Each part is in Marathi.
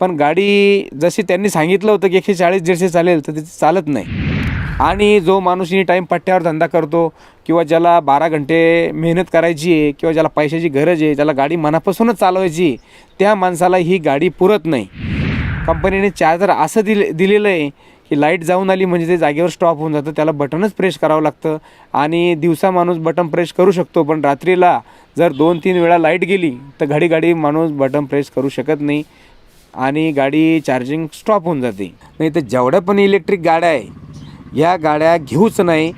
पण गाडी जशी त्यांनी सांगितलं होतं की एकशे चाळीस दीडशे चालेल तर तिथे चालत नाही. आणि जो माणूस टाईम पट्ट्यावर धंदा करतो किंवा ज्याला बारा घंटे मेहनत करायची आहे किंवा ज्याला पैशाची गरज आहे ज्याला गाडी मनापासूनच चालवायची आहे, त्या माणसाला ही गाडी पुरत नाही. कंपनीने चार्जर असं दिले दिलेलं आहे की लाइट जाऊन आली म्हणजे ते जागेवर स्टॉप होऊन जातं त्याला बटनच प्रेस करावं लागतं. आणि दिवसा माणूस बटन प्रेस करू शकतो पण रात्रीला जर दोन तीन वेळा लाइट गेली तर घडी घडी माणूस बटन प्रेस करू शकत नाही. आणि गाडी चार्जिंग स्टॉप होऊन जाते. नाही तर जेवढ्या पण इलेक्ट्रिक गाड्या आहे या गाड्या घेऊच नाही.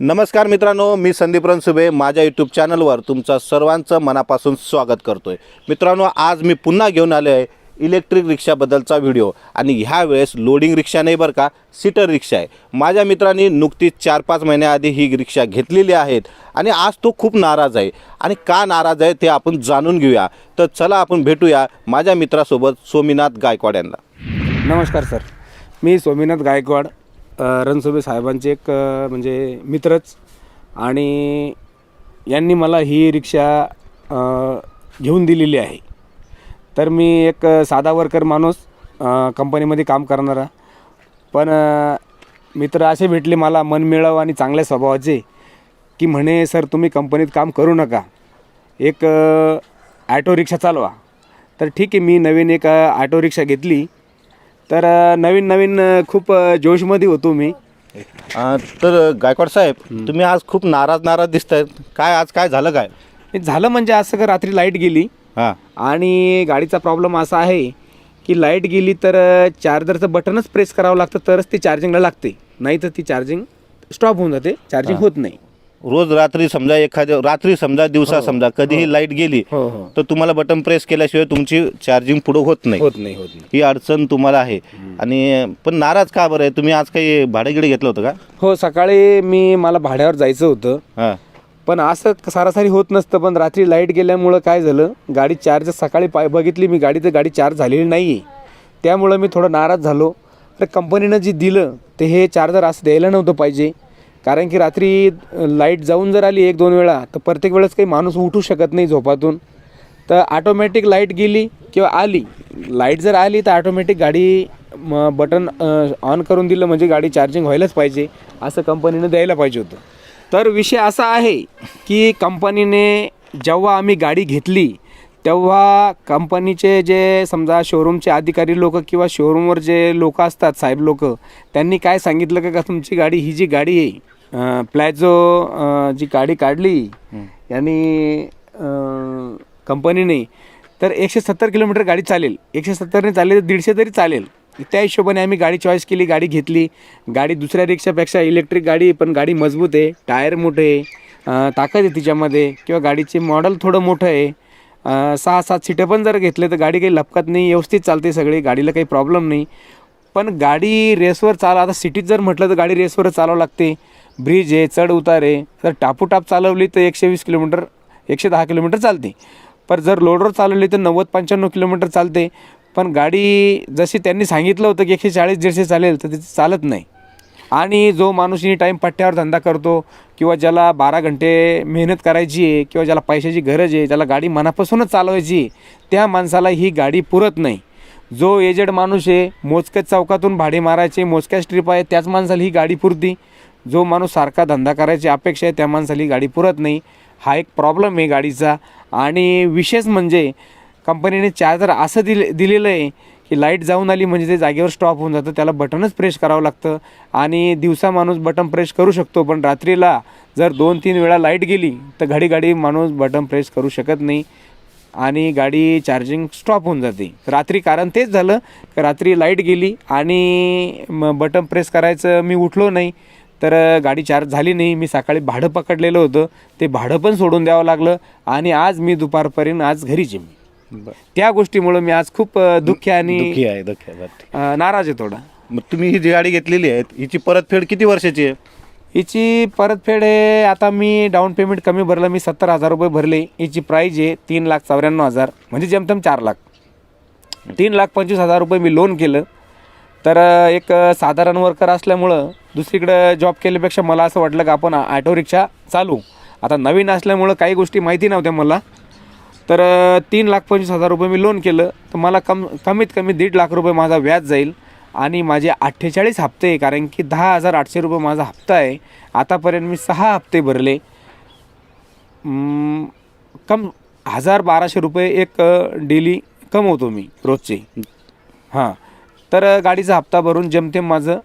नमस्कार मित्रांनो मी संदीप रणसुबे माझ्या यूट्यूब चॅनलवर तुमचं सर्वांचं मनापासून स्वागत करतोय. मित्रांनो आज मी पुन्हा घेऊन आलो आहे इलेक्ट्रिक रिक्षाबद्दलचा व्हिडिओ. आणि ह्या वेळेस लोडिंग रिक्षा नाही बरं का सीटर रिक्षा आहे. माझ्या मित्रांनी नुकतीच चार पाच महिन्याआधी ही रिक्षा घेतलेली आहेत. आणि आज तो खूप नाराज आहे. आणि का नाराज आहे ते आपण जाणून घेऊया. तर चला आपण भेटूया माझ्या मित्रासोबत सोमीनाथ गायकवाड यांना. नमस्कार सर. मी सोमीनाथ गायकवाड रणसोबे साहेबांचे एक म्हणजे मित्रच. आणि यांनी मला ही रिक्षा घेऊन दिलेली आहे. तर मी एक साधा वर्कर माणूस कंपनीमध्ये काम करणारा. पण मित्र असे भेटले मला मनमिळाव आणि चांगल्या स्वभावाचे की म्हणे सर तुम्ही कंपनीत काम करू नका. एक ॲटो रिक्षा चालवा. तर ठीक आहे मी नवीन एक ॲटो रिक्षा घेतली. तर नवीन नवीन खूप जोशमध्ये होतो मी. तर गायकवाड साहेब तुम्ही आज खूप नाराज नाराज दिसत आहेत काय आज काय झालं काय? झालं म्हणजे असं का रात्री लाइट गेली. हां. आणि गाडीचा प्रॉब्लेम असा आहे की लाइट गेली तर चार्जरचं बटनच प्रेस करावं लागतं तरच ती चार्जिंगला लागते. नाही तर ती चार्जिंग स्टॉप होऊन जाते चार्जिंग होत नाही. रोज रात्री समजा एखाद्या रात्री समजा दिवसा समजा कधीही लाइट गेली हो हो. तर तुम्हाला बटन प्रेस केल्याशिवाय तुमची चार्जिंग पुढे होत नाही. होत नाही होत नाही. ही अडचण तुम्हाला आहे. आणि पण नाराज का बरं आहे? तुम्ही आज काही भाडेगिडे घेतलं होतं का? हो सकाळी मी मला भाड्यावर जायचं होतं. हां. पण असं सरासरी होत नसतं पण रात्री लाइट गेल्यामुळं काय झालं गाडी चार्ज सकाळी पाय बघितली मी गाडी तर गाडी चार्ज झालेली नाही आहे त्यामुळं मी थोडं नाराज झालो. तर कंपनीनं जे दिलं ते हे चार्जर असं द्यायला नव्हतं पाहिजे. कारण की रात्री लाइट जाऊन जर आली एक दोन वेळा तर प्रत्येक वेळेस काही माणूस उठू शकत नाही झोपातून. तर ऑटोमॅटिक लाइट गेली किंवा आली. लाइट जर आली तर ऑटोमॅटिक गाडी म बटन ऑन करून दिलं म्हणजे गाडी चार्जिंग व्हायलाच पाहिजे असं कंपनीनं द्यायला पाहिजे होतं. तर विषय असा आहे की कंपनीने जेव्हा आम्ही गाडी घेतली तेव्हा कंपनीचे जे समजा शोरूमचे अधिकारी लोक किंवा शोरूमवर जे लोक असतात साहेब लोक त्यांनी काय सांगितलं का का तुमची गाडी ही जी गाडी आहे प्लॅझो अं, जी गाडी काढली यांनी कंपनीने तर एकशे सत्तर किलोमीटर गाडी चालेल. एकशे सत्तरने चालेल तर दीडशे तरी चालेल. त्या हिशोबाने आम्ही गाडी चॉईस केली गाडी घेतली. गाडी दुसऱ्या रिक्षापेक्षा इलेक्ट्रिक गाडी आहे, पण गाडी मजबूत आहे टायर मोठे आहे ताकद आहे तिच्यामध्ये. किंवा गाडीचे मॉडेल थोडं मोठं आहे. सहा सात सीटं पण जर घेतले तर गाडी काही लपकत नाही व्यवस्थित चालते सगळी गाडीला काही प्रॉब्लेम नाही. पण गाडी रेसवर चाल आता सिटीत जर म्हटलं तर गाडी रेसवरच चालावं लागते. ब्रिज आहे चढ उतार आहे. तर टापूटाप चालवली तर एकशे वीस किलोमीटर एकशे दहा किलोमीटर चालते. पर जर लोडवर चालवली तर नव्वद पंच्याण्णव किलोमीटर चालते. पण गाडी जशी त्यांनी सांगितलं होतं की एकशे चाळीस दीडशे चालेल तर ती चालत नाही. आणि जो माणूस टाईम पट्ट्यावर धंदा करतो किंवा ज्याला बारा घंटे मेहनत करायची आहे किंवा ज्याला पैशाची गरज आहे ज्याला गाडी मनापासूनच चालवायची आहे, त्या माणसाला ही गाडी पुरत नाही. जो एजेड माणूस आहे मोजक्याच चौकातून भाडे मारायचे मोजक्याच ट्रिप आहे त्याच माणसाला ही गाडी पुरती. जो माणूस सारखा धंदा करायची अपेक्षा आहे त्या माणसाला ही गाडी पुरत नाही. हा एक प्रॉब्लेम आहे गाडीचा. आणि विशेष म्हणजे कंपनीने चार्जर असं दिले दिलेलं आहे की लाइट जाऊन आली म्हणजे ते जागेवर स्टॉप होऊन जातं. त्याला बटनच प्रेस करावं लागतं. आणि दिवसा माणूस बटन प्रेस करू शकतो पण रात्रीला जर दोन तीन वेळा लाइट गेली तर घडी घडी माणूस बटन प्रेस करू शकत नाही आणि गाडी चार्जिंग स्टॉप होऊन जाते. रात्री कारण तेच झालं की रात्री लाइट गेली आणि मग बटन प्रेस करायचं मी उठलो नाही तर गाडी चार्ज झाली नाही. मी सकाळी भाडं पकडलेलं होतं. ते भाडं पण सोडून द्यावं लागलं आणि आज मी दुपारपर्यंत आज घरीच आहे मी. त्या गोष्टीमुळं मी आज खूप अ, दुःखी आणि आहे दुःखी आहे बरं. अ, नाराज आहे थोडा. मग तुम्ही ही जी गाडी घेतलेली आहे हिची परतफेड किती वर्षाची आहे? हिची परतफेड आहे आता मी डाऊन पेमेंट कमी भरलं मी सत्तर हजार रुपये भरले. हिची प्राईज आहे तीन लाख चौऱ्याण्णव हजार म्हणजे जमतम चार लाख. तीन लाख पंचवीस हजार रुपये मी लोन केलं. तर अ, एक अ, साधारण वर्कर असल्यामुळं दुसरीकडं जॉब केल्यापेक्षा मला असं वाटलं की आपण ऑटो रिक्षा चालू. आता नवीन असल्यामुळं काही गोष्टी माहिती नव्हत्या मला. तर तीन लाख पंचवीस हजार रुपये मी लोन केलं. तर मला कम कमीत कमी दीड लाख रुपये माझा व्याज जाईल. आणि माझे अठ्ठेचाळीस हप्ते आहे कारण की दहा हजार आठशे रुपये माझा हप्ता आहे. आतापर्यंत मी सहा हप्ते भरले. कम हजार बाराशे रुपये एक डेली कमवतो मी रोजचे. हां. तर गाडीचा हप्ता भरून जेमतेम माझं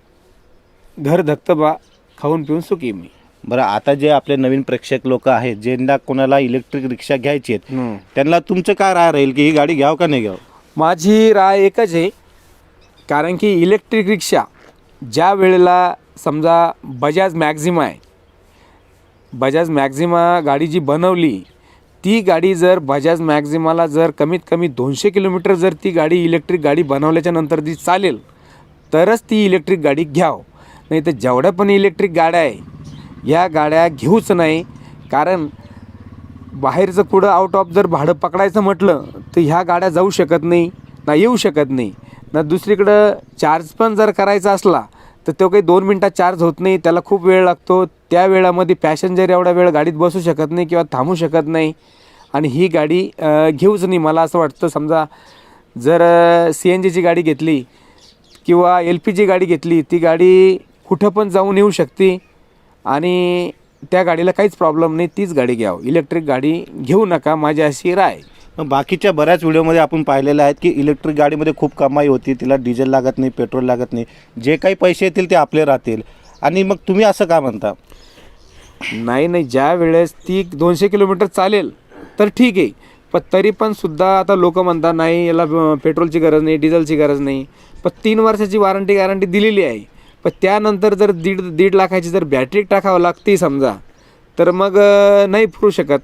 घर धक्तबा खाऊन पिऊन सुखी मी. बरं आता जे आपले नवीन प्रेक्षक लोक आहेत ज्यांना कोणाला इलेक्ट्रिक रिक्षा घ्यायची आहेत त्यांना तुमचं काय राय राहील की ही गाडी घ्यावं का नाही घ्यावं? माझी राय एकच आहे कारण की इलेक्ट्रिक रिक्षा ज्या वेळेला समजा बजाज मॅक्झिमा आहे बजाज मॅक्झिमा गाडी जी बनवली ती गाडी जर बजाज मॅक्झिमाला जर कमीत कमी दोनशे किलोमीटर जर ती गाडी इलेक्ट्रिक गाडी बनवल्याच्या नंतर ती चालेल तरच ती इलेक्ट्रिक गाडी घ्यावं. नाही तर जेवढ्या पण इलेक्ट्रिक गाड्या आहे या गाड्या घेऊच नाही. कारण बाहेरचं कुठं आउट ऑफ जर भाडं पकडायचं म्हटलं तर ह्या गाड्या जाऊ शकत नाही ना येऊ शकत नाही. ना दुसरीकडं चार्ज पण जर करायचा असला तर तो काही दोन मिनटात चार्ज होत नाही त्याला खूप वेळ लागतो. त्या वेळामध्ये पॅसेंजर एवढा वेळ गाडीत बसू शकत नाही किंवा थांबू शकत नाही. आणि ही गाडी घेऊच नाही. मला असं वाटतं समजा जर सी एन जीची गाडी घेतली किंवा एल पी जी गाडी घेतली ती गाडी कुठं पण जाऊन येऊ शकते. आणि त्या गाडीला काहीच प्रॉब्लेम नाही तीच गाडी घ्यावं. इलेक्ट्रिक गाडी घेऊ नका माझी अशी राय. बाकीच्या बऱ्याच व्हिडिओमध्ये आपण पाहिलेलं आहेत की इलेक्ट्रिक गाडीमध्ये खूप कमाई होती तिला डिझेल लागत नाही पेट्रोल लागत नाही. जे काही पैसे येतील ते आपले राहतील. आणि मग तुम्ही असं का म्हणता? नाही नाही ज्या वेळेस ती दोनशे किलोमीटर चालेल तर ठीक आहे. पण तरी पण सुद्धा आता लोक म्हणतात नाही याला पेट्रोलची गरज नाही डिझेलची गरज नाही. पण तीन वर्षाची वॉरंटी गॅरंटी दिलेली आहे. पण त्यानंतर जर दीड दीड लाखाची जर बॅटरी टाकावं लागते समजा तर मग नाही पुरू शकत.